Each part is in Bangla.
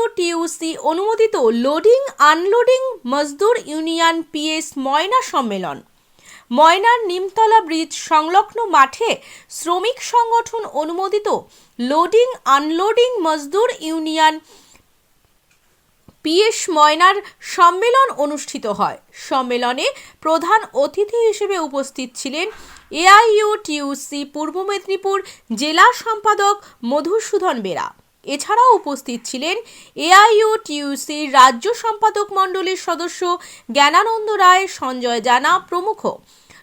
এআইইউটিউসি অনুমোদিত লোডিং আনলোডিং মজদুর ইউনিয়ন পিএস ময়না সম্মেলন। ময়নার নিমতলা ব্রিজ সংলগ্ন মাঠে শ্রমিক সংগঠন অনুমোদিত লোডিং আনলোডিং মজদুর ইউনিয়ন পিএস ময়নার সম্মেলন অনুষ্ঠিত হয়। সম্মেলনে প্রধান অতিথি হিসেবে উপস্থিত ছিলেন এআইইউটিউসি পূর্ব মেদিনীপুর জেলা সম্পাদক মধুসূদন বেরা। এছাড়াও উপস্থিত ছিলেন এআইইউটিউসি রাজ্য সম্পাদক মণ্ডলীর সদস্য জ্ঞানানন্দ রায়, সঞ্জয় জানা প্রমুখ।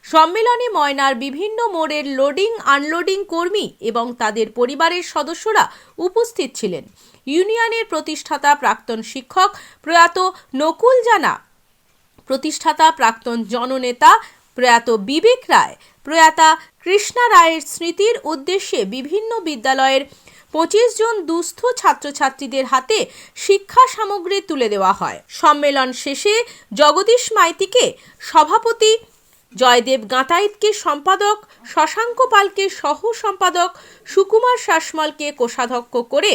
সম্মেলনে ময়নার বিভিন্ন মোড়ের লোডিং, আনলোডিং কর্মী এবং তাদের পরিবারের সদস্যরা উপস্থিত ছিলেন। ইউনিয়নের প্রতিষ্ঠাতা প্রাক্তন শিক্ষক প্রয়াত নকুল জানা, প্রতিষ্ঠাতা প্রাক্তন জননেতা প্রয়াত বিবেক রায়, প্রয়াতা কৃষ্ণা রায়ের স্মৃতির উদ্দেশ্যে বিভিন্ন বিদ্যালয়ের পঁচিশ জন দুস্থ ছাত্রছাত্রীদের হাতে শিক্ষা সামগ্রী তুলে দেওয়া হয়। সম্মেলন শেষে জগদীশ মাইতিকে সভাপতি জয়দেব গাঁতাইতকে সম্পাদক, শশাঙ্ক পালকে সহ সম্পাদক, সুকুমার শাসমলকে কোষাধ্যক্ষ করে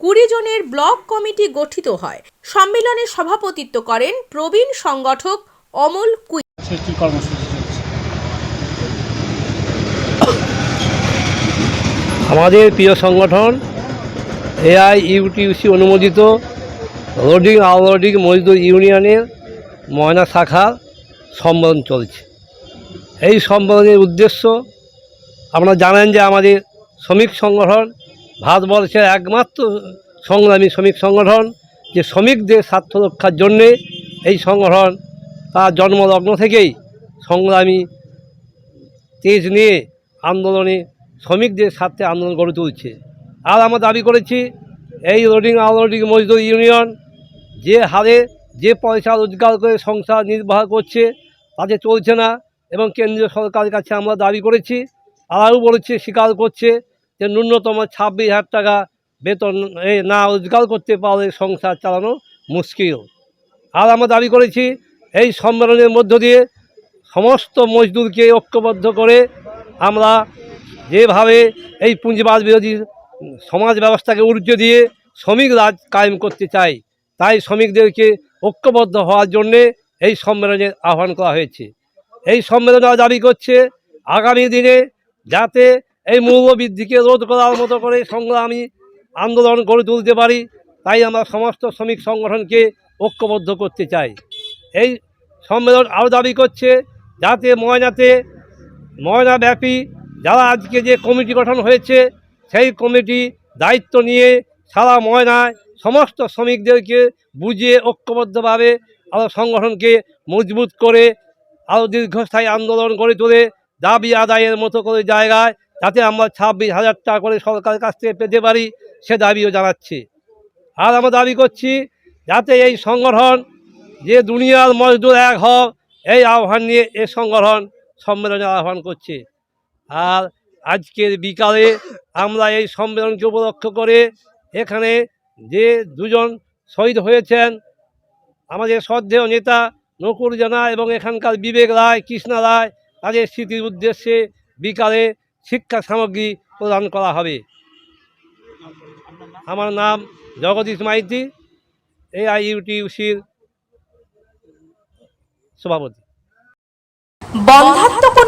কুড়ি জনের ব্লক কমিটি গঠিত হয়। সম্মেলনে সভাপতিত্ব করেন প্রবীণ সংগঠক অমল কুই সে কী কর্মসূচি চলছে আমাদের প্রিয় সংগঠন, এআই ইউটিউসি অনুমোদিত লোডিং আনলোডিং মজদুর ইউনিয়নের ময়না শাখার সম্মেলন চলছে। এই সম্মেলনের উদ্দেশ্য, আপনারা জানেন যে আমাদের শ্রমিক সংগঠন ভারতবর্ষের একমাত্র সংগ্রামী শ্রমিক সংগঠন, যে শ্রমিকদের স্বার্থ রক্ষার জন্যে এই সংগঠন তার জন্মলগ্ন থেকেই সংগ্রামী তেজ নিয়ে আন্দোলনে শ্রমিকদের স্বার্থে আন্দোলন গড়ে তুলছে। আর আমরা দাবি করেছি, এই লোডিং আনলোডিং মজদুর ইউনিয়ন যে হারে যে পয়সা রোজগার করে সংসার নির্বাহ করছে, তাতে চলছে না এবং কেন্দ্রীয় সরকারের কাছে আমরা দাবি করেছি। তারাও বলেছে, স্বীকার করছে যে ন্যূনতম ছাব্বিশ হাজার টাকা বেতন না রোজগার করতে পারলে সংসার চালানো মুশকিল। আর আমরা দাবি করেছি, এই সম্মেলনের মধ্য দিয়ে সমস্ত মজদুরকে ঐক্যবদ্ধ করে আমরা যেভাবে এই পুঁজিবাদ বিরোধী সমাজ ব্যবস্থাকে উর্জে দিয়ে শ্রমিক রাজ কায়েম করতে চাই তাই শ্রমিকদেরকে ঐক্যবদ্ধ হওয়ার জন্যে এই সম্মেলনের আহ্বান করা হয়েছে। এই সম্মেলনে দাবি করছে, আগামী দিনে যাতে এই মূল্যবৃদ্ধিকে রোধ করার মতো করে সংগ্রামী আন্দোলন গড়ে তুলতে পারি, তাই আমরা সমস্ত শ্রমিক সংগঠনকে ঐক্যবদ্ধ করতে চাই। এই সম্মেলন আরও দাবি করছে, যাতে ময়নাতে ময়নাব্যাপী যারা আজকে যে কমিটি গঠন হয়েছে, সেই কমিটি দায়িত্ব নিয়ে সারা ময়নায় সমস্ত শ্রমিকদেরকে বুঝিয়ে ঐক্যবদ্ধভাবে আরও সংগঠনকে মজবুত করে আরও দীর্ঘস্থায়ী আন্দোলন গড়ে তোলে, দাবি আদায়ের মতো করে জায়গায় যাতে আমরা ছাব্বিশ হাজার টাকা করে সরকারের কাছ থেকে পেতে পারি, সে দাবিও জানাচ্ছি। আর আমরা দাবি করছি, যাতে এই সংগঠন, যে দুনিয়ার মজদুর এক হক এই আহ্বান নিয়ে এ সংগঠন সম্মেলনের আহ্বান করছে। আর আজকের বিকালে আমরা এই সম্মেলনকে উপলক্ষ করে এখানে যে দুজন শহীদ হয়েছেন, আমাদের শ্রদ্ধেয় নেতা নকুর জানা এবং এখানকার বিবেক রায়, কৃষ্ণা রায়, তাদের স্মৃতির উদ্দেশ্যে বিকালে শিক্ষা সামগ্রী প্রদান করা হবে। আমার নাম জগদীশ মাইতি, এআইইউটিউসির সভাপতি। বন্ধাত্ম